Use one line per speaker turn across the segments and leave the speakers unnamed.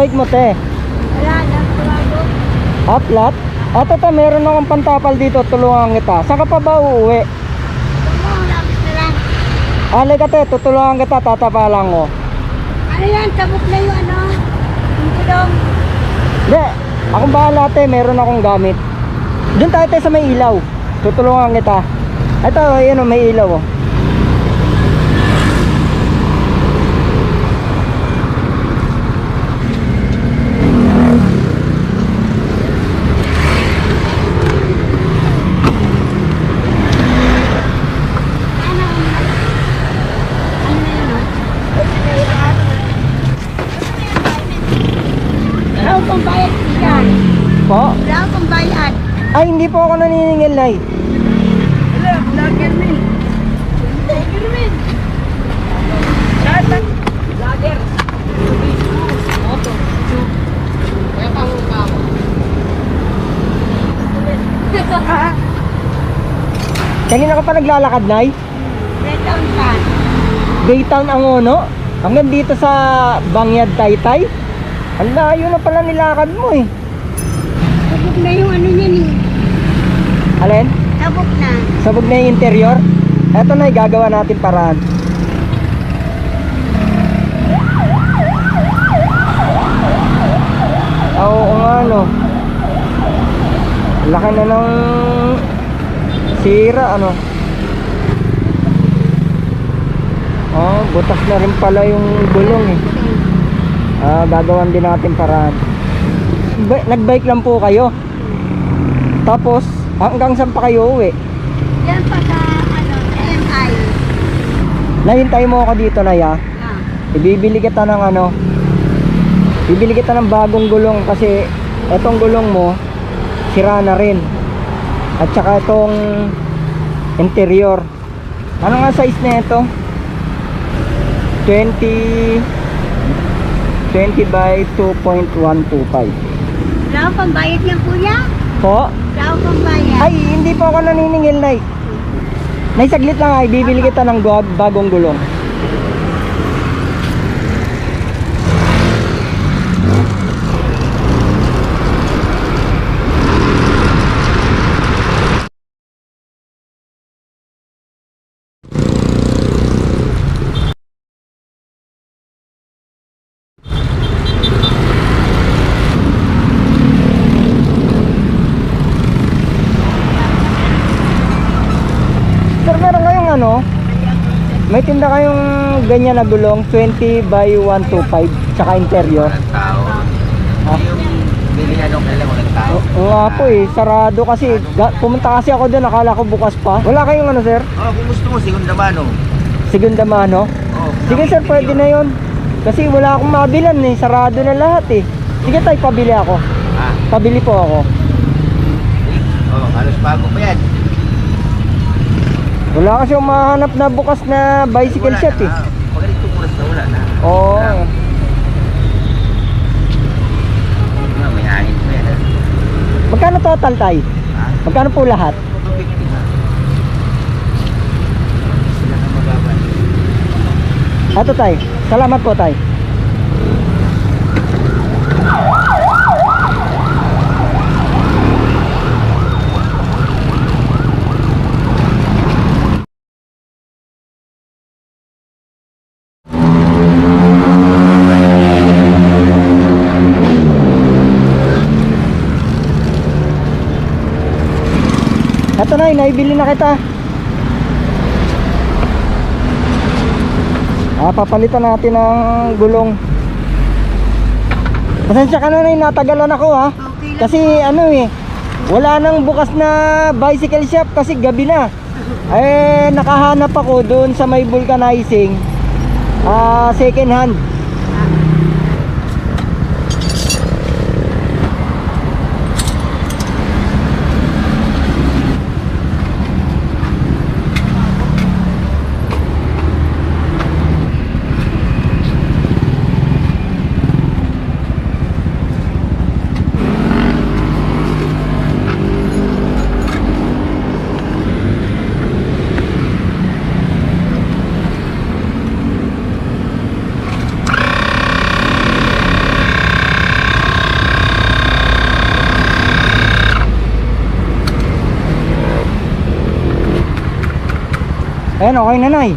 bike mo, te?
Wala na, tumago.
Uplat? O, tata, meron akong pantapal dito. Tulungan kita. Saan ka pa ba uuwi? Alay ka, te. Tutulungan kita. Tatapalan ko.
Ano yan, tabok na yung ano, yung gulong.
Hindi. Akong bahala, te. Meron akong gamit. Doon tayo, te, sa may ilaw. Tutulungan kita. Ito, yun o, may ilaw, oh.
Ano? Ano na yun, oh? Wala akong pambayad yan.
Po?
Wala akong pambayad.
Ay, hindi po ako naniningil, Nay.
Wala, vlogger min. Vlogger min. Lahat ng vlogger. Moto. Kaya pa ako ka ako.
Kanina ka pa naglalakad, Nay?
Down ka.
Baytown ang uno. Hanggang dito sa Bangyad Taytay. Ang layo na pala nilakad mo eh.
Tabok na yung ano yan eh.
Alin?
Tabok na.
Sabog na yung interior. Eto na, gagawa natin paraan. Ah, Oo nga no. Laki na ng sira ano. Oh, butas na rin pala yung gulong eh. Ah, gagawan din natin paraan. Nagbike lang po kayo. Tapos, hanggang saan pa kayo uwi?
Yan pa sa ano, MI.
Nahintay mo ako dito na ya.
Ah.
Ibibili kita ng ano. Bibili kita ng bagong gulong kasi etong gulong mo sira na rin. At saka itong interior. Ano nga size na ito? 20 20 by 2.125.
Wala akong pambayad niya, kuya.
Po?
Wala akong pambayad.
Ay, hindi po ako naniningil, Nay. Nay, saglit lang ay, bibili kita ng bagong gulong. Sir, meron kayong ano? May tinda kayong ganyan na gulong, 20 by 125, tsaka interior.
Walang tao.
Ah.
Yung bilihan ng kailan walang tao.
O, oo nga po eh, sarado kasi. Ga- pumunta kasi ako doon, akala ko bukas pa. Wala kayong ano sir?
Oh, kung gusto mo, segunda mano.
Segunda mano?
Oh,
Sige sir, pwede na yon. Kasi wala akong mabilan eh, sarado na lahat eh. Sige tayo, pabili ako.
Ah,
Pabili po ako.
oh, halos bago pa yan.
Wala kasi akong mahanap na bukas na bicycle
Wala
shop
na,
eh.
Pag ganitong oras na wala na.
Oo.
Wala. Ah, may hangin pa yan.
Magkano total tayo?
Ah,
Magkano po lahat?
250 na. Sila na.
Ato tay. Salamat po tay. Ito na, naibili na kita. Ah, papalitan natin ng gulong. Pasensya ka na na, natagalan ako ha.
Okay.
Kasi ano eh, wala nang bukas na bicycle shop kasi gabi na. Eh, nakahanap ako doon sa may vulcanizing. Ah, second hand. Ayan, okay na nay.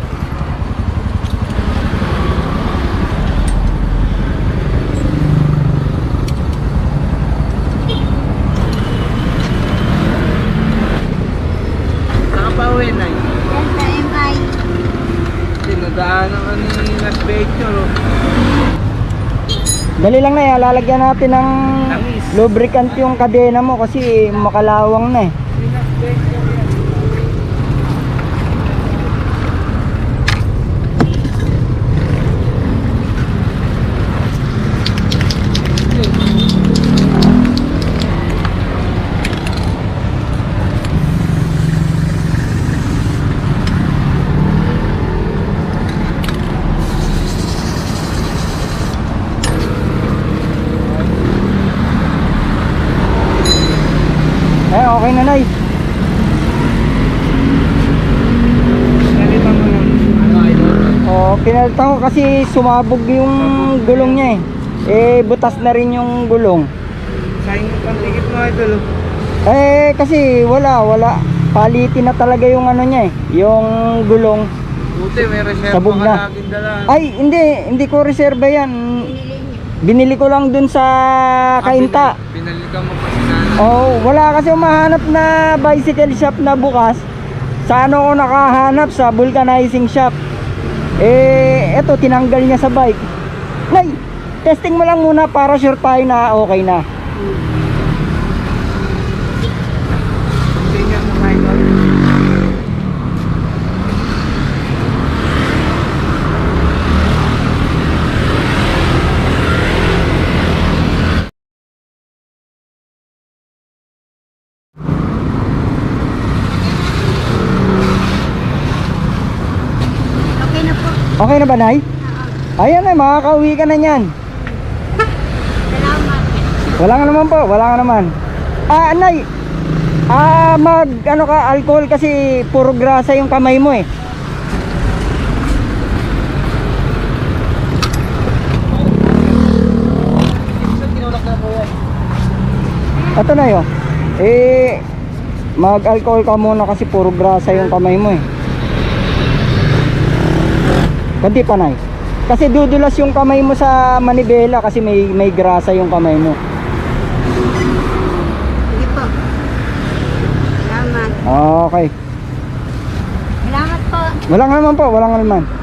Saka pa uwi na yun.
Yan sa MI.
Tinadaanan ka ni Nas Becho.
Dali lang na, lalagyan natin ng
Langis.
lubricant yung kadena mo kasi makalawang na eh. Eh, okay na nay.
Nalitan mo ng ano idol.
Oh, pinalitan ko kasi sumabog yung gulong niya eh. Eh, butas na rin yung gulong.
Sayang yung pantigit mo idol.
Eh, kasi wala, wala. Palitin na talaga yung ano niya eh. Yung gulong.
Buti may reserva
Sabog
ka
na.
laging dala.
Ay, hindi. Hindi ko reserva yan. Binili ko lang dun sa kainta.
Pinali ka mo pa si nanay.
Oh, wala kasi umahanap na bicycle shop na bukas. Sa ano ko nakahanap sa vulcanizing shop. Eh, eto tinanggal niya sa bike. Nay, testing mo lang muna para sure tayo na okay na.
Tingnan mo idol.
Okay na po.
Okay na ba, Nay? Ayan na, makakauwi ka na niyan.
Salamat.
Wala nga naman po, wala nga naman. Ah, Nay. Ah, mag ano ka, alcohol kasi puro grasa yung kamay mo eh. Ito na yun. Eh, mag-alcohol ka muna kasi puro grasa yung kamay mo eh. Kunti pa na Kasi dudulas yung kamay mo sa manibela kasi may may grasa yung kamay mo.
Sige po. Salamat.
Okay.
Salamat po.
Walang naman po, walang naman.